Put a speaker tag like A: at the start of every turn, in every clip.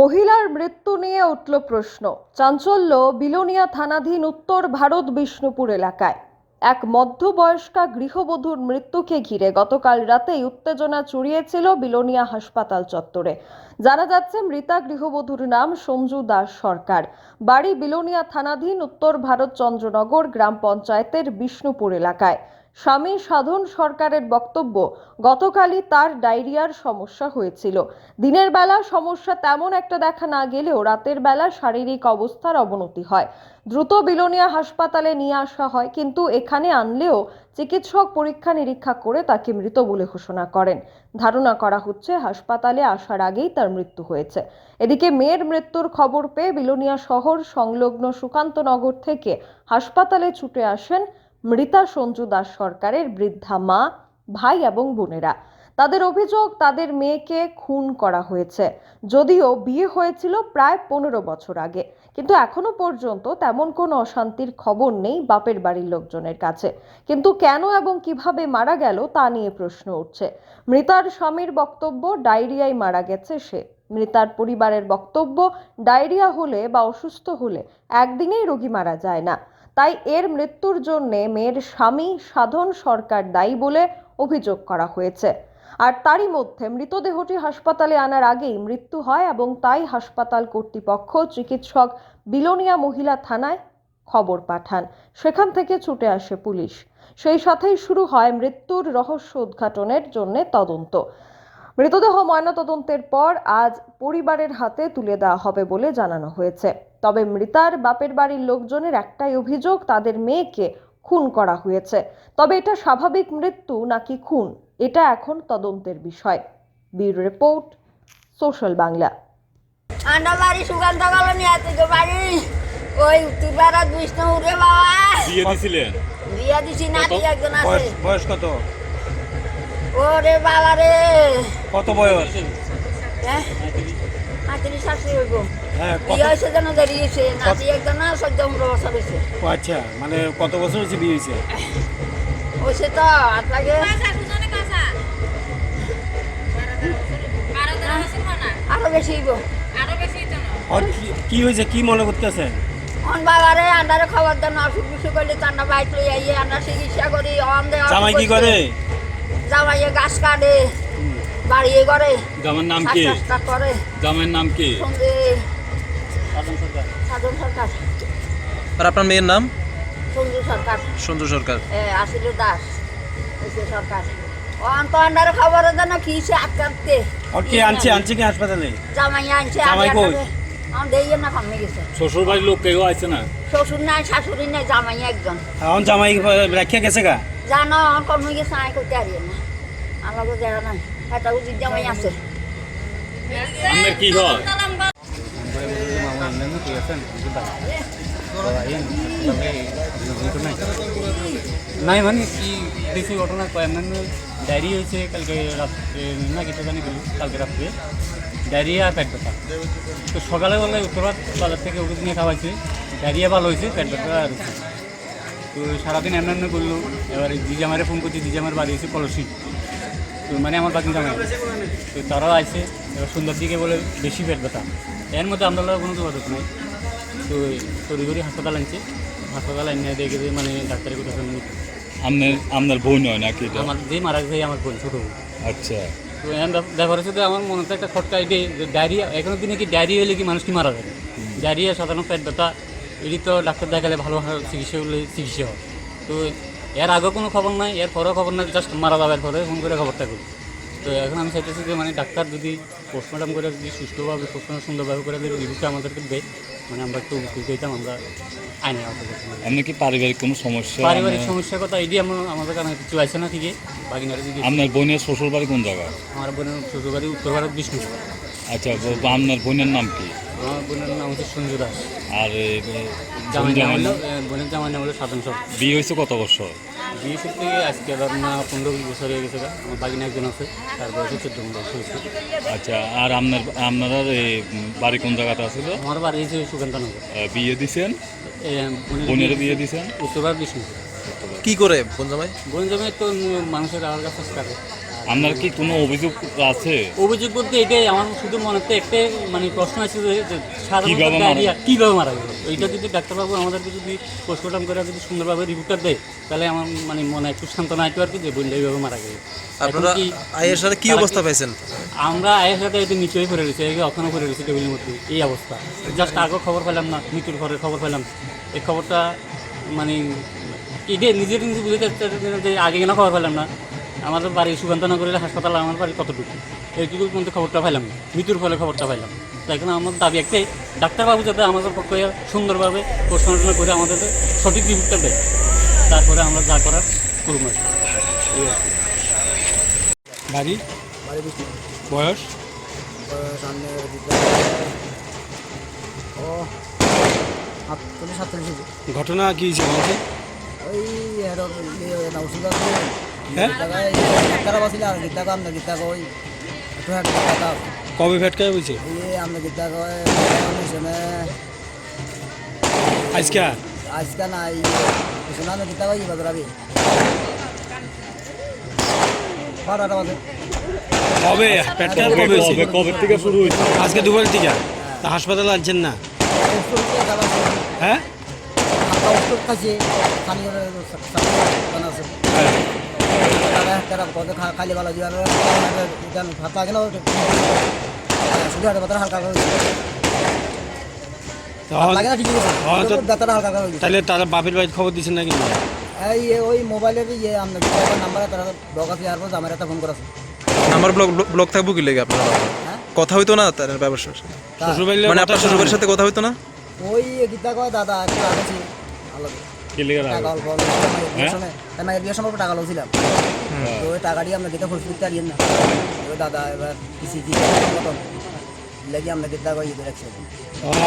A: মহিলার মৃত্যু নিয়ে উঠল প্রশ্ন। চাঞ্চল্য, বিলোনিয়া থানাধীন উত্তর ভারত বিষ্ণুপুর এলাকায়। এক মধ্যবয়স্কা গৃহবধূর মৃত্যুকে ঘিরে গতকাল রাতেই উত্তেজনা ছড়িয়েছিল বিলোনিয়া হাসপাতাল চত্বরে। জানা যাচ্ছে, মৃতা গৃহবধূর নাম সঞ্জু দাস সরকার। বাড়ি বিলোনিয়া থানাধীন উত্তর ভারত চন্দ্রনগর গ্রাম পঞ্চায়েতের বিষ্ণুপুর এলাকায়। স্বামী সাধন সরকারের বক্তব্য, গতকালই তার ডায়রিয়ার সমস্যা হয়েছিল। দিনের বেলা সমস্যা তেমন একটা দেখা না গেলেও রাতের বেলা শারীরিক অবস্থার অবনতি হয়। দ্রুত বিলোনিয়া হাসপাতালে নিয়ে আসা হয়, কিন্তু এখানে আনলেও চিকিৎসক পরীক্ষা নিরীক্ষা করে তাকে মৃত বলে ঘোষণা করেন। ধারণা করা হচ্ছে, হাসপাতালে আসার আগেই তার মৃত্যু হয়েছে। এদিকে মেয়ের মৃত্যুর খবর পেয়ে বিলোনিয়া শহর সংলগ্ন সুকান্তনগর থেকে হাসপাতালে ছুটে আসেন মৃতা সঞ্জু দাস সরকারের বৃদ্ধা মা, ভাই এবং বোনেরা। তাদের অভিযোগ, তাদের মেয়েকে খুন করা হয়েছে। যদিও বিয়ে হয়েছিল প্রায় পনেরো বছর আগে। কিন্তু এখনও পর্যন্ত তেমন কোনো অশান্তির খবর নেই বাপের বাড়ির লোকজনের কাছে। কিন্তু কেন এবং কীভাবে মারা গেল তা নিয়ে প্রশ্ন উঠছে। মৃতার স্বামীর বক্তব্য, ডায়রিয়ায় মারা গেছে সে। মৃতার পরিবারের বক্তব্য, ডায়রিয়া হলে বা অসুস্থ হলে একদিনেই রোগী মারা যায় না। তাই এর মৃত্যুর জন্যে মেয়ের স্বামী সাধন সরকার দায়ী বলে অভিযোগ করা হয়েছে। আর তারই মধ্যে মৃতদেহটি হাসপাতালে আনার আগেই মৃত্যু হয় এবং তাই হাসপাতাল কর্তৃপক্ষ চিকিৎসক বিলোনিয়া মহিলা থানায় খবর পাঠান। সেখান থেকে ছুটে আসে পুলিশ। সেই সাথেই শুরু হয় মৃত্যুর রহস্য উদ্ঘাটনের জন্য তদন্ত। মৃতদেহ ময়নাতদন্তের পর আজ পরিবারের হাতে তুলে দেওয়া হবে বলে জানানো হয়েছে। তবে মৃতার বাপের বাড়ির লোকজনের একটাই অভিযোগ তাদের মেয়েকে খুন করা হয়েছে। তবে এটা স্বাভাবিক মৃত্যু নাকি খুন এটা এখন তদন্তের বিষয়। Bureau report social Bangla.
B: আন্ডা বাড়ি সুগন্ধ কলোনি আছে তো বাড়ি। ওই উত্তর ভারত বিষ্ণুপুরে বাবা
C: বিয়ে দিছিলেন
B: বিয়া দিছি নাতি একজন আছে।
D: বয়স বয়স কত?
B: ওরে বাবা রে
D: কত বয়স?
B: হ্যাঁ? নাতিনি শাশুড়ি হইব।
D: হ্যাঁ কত
B: বিয়ে হয়েছে যেন দেরি হয়েছে নাতি একজন না চোদ্দ পনেরো বছর হয়েছে
D: ও আচ্ছা মানে কত বছর হচ্ছে বিয়ে হয়েছে?
B: হয়েছে তো হাত লাগে। আরও বেশি হইব।
D: কি- কি হয়েছে? কি মনে করতেছে
B: অন বাবারে আন্ডারে খবর দেন অসুখ বিসুখ করলে চান্ডা বাইক লই আইয়ে আন্ডা চিকিৎসা করি অন দে
D: জামাই কি করে?
B: জামাইয়ে গাছ কাটে। বাড়িয়ে করে
C: জামার নাম কি?
B: করে।
C: জামাইয়ের নাম কি?
B: সাধন সরকার।
E: আর আপনার মেয়ের নাম?
B: সঞ্জু সরকার।
E: সঞ্জু সরকার।
B: এ, আসিল দাস। সরকার। অন তো আন্ডারে খবর দেন খিসে আটকাতে
D: ওর কি আনছে? আনছে কি হাসপাতালে?
B: জামাই আনছে
D: জামাই কই?
B: আমার দিয়ে না কমে গেছে।
C: শ্বশুর বাড়ির লোক কেউ আছে না?
B: শ্বশুর নাই শাশুড়ি নাই জামাই একজন।
D: এখন জামাই রাখিয়া গেছে গা?
B: জানো কমে গেছে আয় করতে হারিয়ে না। আমার দেখা নাই। এটা উচিত জামাই আছে।
C: আপনার কি হয়?
F: নাই মানে কি বেশি ঘটনা কয়? মানে ডায়রি হয়েছে কালকে রাত্রে না কিছু জানি গেল কালকে রাত্রে। ডায়রিয়া আর পেট ব্যথা। তো সকালে বেলায় উত্তরবাদ বাজার থেকে ওষুধ নিয়ে খাওয়াইছে। ডায়রিয়া ভালো হয়েছে পেট ব্যথা আর তো সারাদিন এমন এমনি করল। এবারে জিজামারে ফোন করছি জিজামার বাড়ি এসে কলসি তো মানে আমার বাকি জামাই। তো তারাও আছে এবার সন্ধ্যার দিকে বলে বেশি পেট ব্যথা। এর মধ্যে আমরা কোনো যোগাযোগ নেই। তো তড়িঘড়ি হাসপাতাল আনছে। হাসপাতাল এনে দেখে যে মানে ডাক্তারের কথা শুনে
C: আপনার আপনার বোন হয় নাকি
F: আমার যে মারা গেছে আমার বোন ছোটো।
C: আচ্ছা।
F: তো এখন ব্যাপার হচ্ছে আমার মনে হচ্ছে একটা খটকা আইডে যে ডায়রিয়া এখনও দিনে কি ডায়রিয়া হলে কি মানুষ কি মারা যাবে ডায়রিয়া সাধারণ পেট ব্যথা এটি তো ডাক্তার দেখালে ভালো ভালো চিকিৎসা হলে চিকিৎসা হয়। তো এর আগে কোনো খবর নাই এর পরেও খবর নাই জাস্ট মারা যাবে পরে ফোন করে খবরটা করি। তো এখন আমি চাইতেছি যে মানে ডাক্তার যদি পোস্টমর্টম করে যদি সুস্থভাবে পোস্টমর্টম সুন্দরভাবে করে যদি রিভিউটা আমাদেরকে দেয় মানে আমরা একটু উপকৃত হইতাম আমরা আইনে আওতা করতে
C: আপনি কি পারিবারিক কোনো সমস্যা
F: পারিবারিক সমস্যার কথা এটি আমার আমাদের কারণে কিছু আছে না ঠিকই বাকিনারে যদি
C: আপনার বোনের শ্বশুর বাড়ি কোন জায়গা
F: আমার বোনের শ্বশুরবাড়ি উত্তর ভারত বিষ্ণু
C: আচ্ছা আপনার বোনের নাম কি?
F: আমার বোনের নাম হচ্ছে সঞ্জু দাস।
C: আর
F: জামাই নাম
C: জামাইয়ের
F: হলো
C: নাম?
F: এ, বোনের জামাই নাম হলো সাধন সব।
C: বিয়ে হয়েছে কত বছর?
F: বিয়ে সত্যি আজকে না পনেরো বিশ বছর হয়ে গেছে আমার বাগিনা একজন আছে তার বয়স চোদ্দ বছর হয়েছে।
C: আচ্ছা আর আপনার আপনারা এই বাড়ি কোন জায়গাতে আছিল?
F: আমার বাড়ি হচ্ছে সুকান্তনগর।
C: বিয়ে দিছেন?
F: বোনের বিয়ে-
C: দিছেন
F: বিষ্ণু।
E: কি করে বোন জামাই?
F: বোন জামাই তো মানুষের আওয়ার কাছে
C: আপনার কি কোনো অভিযোগ আছে?
F: অভিযোগ বলতে এটাই আমার শুধু মনে হচ্ছে একটাই মানে প্রশ্ন আছে যে সাধারণত
C: কীভাবে মারা
F: ডায়রিয়া কীভাবে মারা গেল? এইটা যদি ডাক্তারবাবু আমাদেরকে যদি পোস্টমর্টম করে যদি সুন্দরভাবে রিপোর্টটা দেয় তাহলে আমার মানে মনে একটু সান্ত্বনা আইতো আর কি যে বোনটা এইভাবে মারা গেল।
E: আপনারা
F: কি
E: আয়ের সাথে কি অবস্থা পাইছেন?
F: আমরা আয়ের সাথে এতে নিচেই পড়ে রয়েছে এই ওখানে পড়ে রয়েছে টেবিলের মধ্যে এই অবস্থা। জাস্ট আগে খবর পেলাম না মৃত্যুর ঘরের খবর পেলাম। এই খবরটা মানে এটা নিজের নিজে বুঝতে আগে কেন খবর পেলাম না? আমাদের বাড়ি সুকান্তনগরের হাসপাতাল আমার বাড়ি কতটুকু? এইটুকু কিন্তু খবরটা পাইলাম। না মৃত্যুর ফলে খবরটা পাইলাম। তাই কারণে আমার দাবি একটাই ডাক্তারবাবু যাতে আমাদের পক্ষে সুন্দরভাবে প্রশ্ন করে আমাদের সঠিক রিপোর্টটা দেয়। তারপরে আমরা যা করার করব।
D: বাড়ি? বয়স?
G: ও
D: ঘটনা কি
G: ওই ওষুধ আছে
D: হ্যাঁ?
G: গীতাকা বাসিল আর গীতাকা আমরা
D: কবে
G: গীতাকা মিশনে
D: আজকে?
G: আজকে না বারোটা বাজে
D: কবে? হয়েছে
C: থেকে শুরু হয়েছে
D: আজকে দুপুরের থেকে তা হাসপাতালে আনছেন না? হ্যাঁ
G: হালকা ওষুধ খাইছে খালি বানাচ্ছে
D: হ্যাঁ।
G: তারা তারা কত খালি ভালো দিবার ভাত লাগে না শুধু পাতা হালকা লাগে না ঠিকই
D: তো-
G: আছে দাঁতটা হালকা
D: তাহলে তারা বাপের বাড়িতে খবর দিচ্ছেন নাকি?
G: এই ওই মোবাইলের ইয়ে আমরা নাম্বারে তারা ব্লক আছে আর আমার একটা ফোন করেছে।
E: নাম্বার ব্লক ব্লক থাকব কি লেগে আপনার
G: হ্যাঁ?
E: কথা হইতো না তার ব্যবসার সাথে?
D: শ্বশুরবাড়ির
E: মানে আপনার শ্বশুরবাড়ির সাথে কথা হইতো না?
G: ওই গীতা কয় দাদা আলাদা
C: লেগে
G: টাকা অল্প অল্প বিয়ের সময় টাকা লছিলাম। তো ওই টাকা দিয়ে আমরা গীতা খরচ করতে পারি না ওই দাদা এবার কিছু কি মতন লেগে আমরা গীতা কয় ইয়ে রাখছি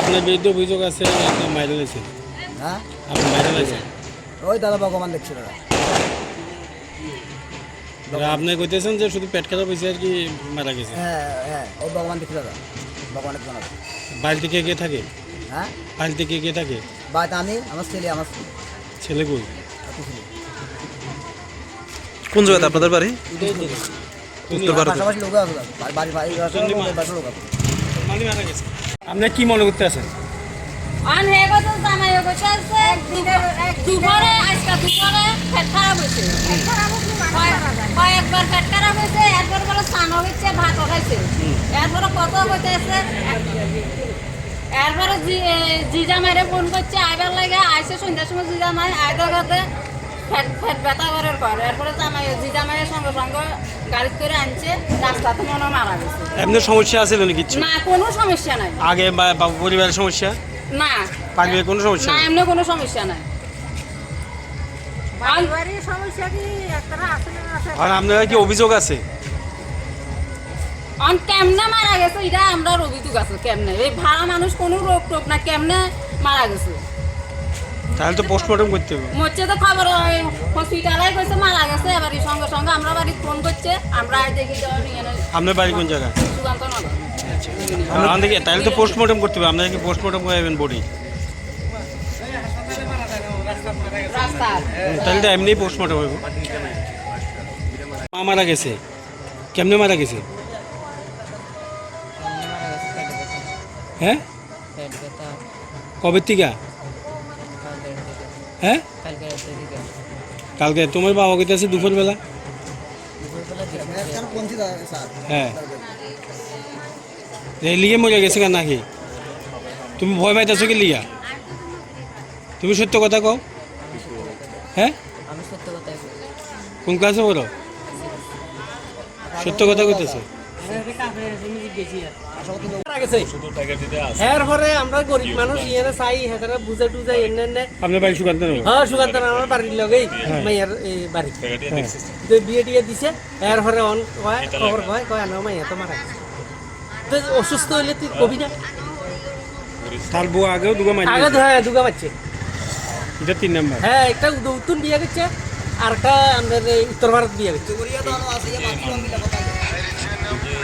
D: আপনার বিরুদ্ধে অভিযোগ আছে মাইরে লেছে
G: হ্যাঁ
D: আপনি মাইরে লেছে
G: ওই দাদা ভগবান দেখছি দাদা।
D: আপনি কইতেছেন যে শুধু পেট খারাপ হয়েছে আর কি মারা গেছে?
G: হ্যাঁ হ্যাঁ ওই ভগবান দেখছি দাদা। ভগবানের জানাব
D: বাড়িতে কে কে থাকে?
G: হ্যাঁ
D: বাড়িতে কে কে থাকে?
G: বাট আমি আমার ছেলে আমার
D: ছেলে কই
E: কোন জায়গাতে? আপনাদের বাড়ি? উত্তর ভারতে।
G: পাশাপাশি লোক আছে বাড়ি বাড়ি বাড়ি লোক আছে
D: আপনি কি মনে করতে আছেন?
B: অন হে গো তো জামাই দুপুরে আজকে দুপুরে পেট খারাপ হয়েছে। কয়েকবার পেট খারাপ হয়েছে এরপর বলে হচ্ছে ভাত খাইছে। এরপরে কত হইতেছে? এরপরে জি জি জামাইরে ফোন করছে আইবার লাগে আইসে সন্ধ্যার সময় জি জামাই আইতে করতে ফেট ফেট ব্যথা করার পর এরপরে জামাই জি জামাইয়ের সঙ্গে সঙ্গে গাড়িতে করে আনছে রাস্তাতে মনে হয় মারা গেছে।
D: এমনি সমস্যা আছে না কিছু?
B: না কোনো সমস্যা নাই।
D: আগে পরিবারের সমস্যা?
B: না।
D: পারিবারিক কোনো সমস্যা
B: না এমনি কোনো সমস্যা নাই।
D: আর আপনারা কি অভিযোগ আছে?
B: অন কেমনে মারা গেছে এটা আমরা অভিযোগ আছে কেমনে? এই ভাড়া মানুষ কোনো রোগ টোগ না কেমনে মারা গেছে?
D: তাহলে তো পোস্টমর্টম করতে হবে।
B: মরছে তো খবর হসপিটালে গেছে মারা গেছে এবার সঙ্গে সঙ্গে আমরা বাড়ি ফোন করছে আমরা দেখি যে নিয়ে
D: আপনার বাড়ি কোন জায়গায়?
B: সুকান্ত নগর।
D: আমাদের কি তাহলে তো পোস্টমর্টম করতে হবে আপনারা কি পোস্টমর্টম করাবেন বডি
B: রাস্তা।
D: তাহলে তো এমনি পোস্টমর্টম হবে মা মারা গেছে। কেমনে মারা গেছে? হ্যাঁ? কবে থেকে? হ্যাঁ? কালকে। তোমার বাবা কোথায় আছে দুপুরবেলা? হ্যাঁ। লিগে মরে গেছে কেন নাকি? তুমি ভয় পাইতেছো কি লিগা? তুমি সত্য কথা কও। হ্যাঁ? কোন ক্লাসে পড়ো? সত্য কথা কইতেছো?
H: এরপরে আমরা গরিব মানুষ চাই হেতারা বুঝে টুঝে এনে এনে।
D: আপনার বাড়ি সুকান্ত
H: হ্যাঁ সুগান্ত আমার বাড়ির লগেই মাইয়ার বাড়ি। তো বিয়ে টিয়ে দিছে এরপরে অন কয় খবর কয় কয় আনো মাইয়া তো মারা তো অসুস্থ হইলে তুই কবি না?
D: তার বউ আগেও দুগা মারি
H: আগে হ্যাঁ দুগা পাচ্ছে
D: এটা তিন নাম্বার।
H: হ্যাঁ একটা উত্তর বিয়ে আর একটা আমাদের উত্তর ভারত বিয়ে গেছে